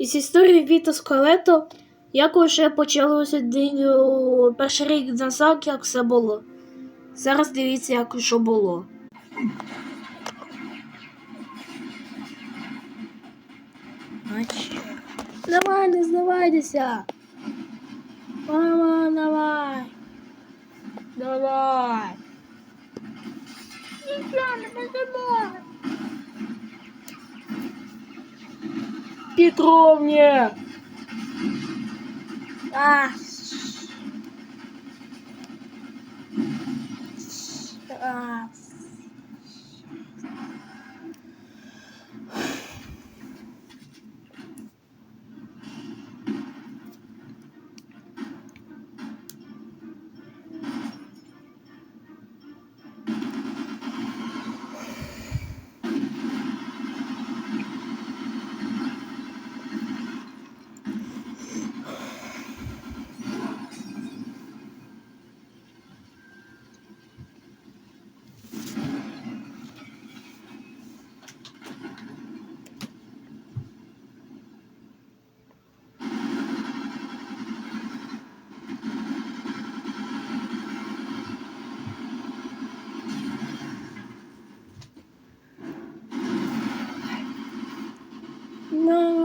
Із історії Віта Скелето, як уже почалося день, перший рік назад, як все було. Зараз дивіться, як що було. Давай, не здавайтеся. Мама, давай. Давай. Нічого не давай. Петровне. А. А. Ну,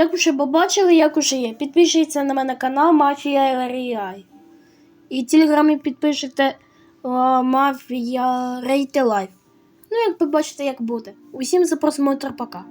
Як вже побачили, як уже є. Підпишіться на мене канал Мафія Ріай. І в телеграмі підпишете Мафія Рейте Лайф. Ну, як побачите, як буде. Усім за просмотр, пока.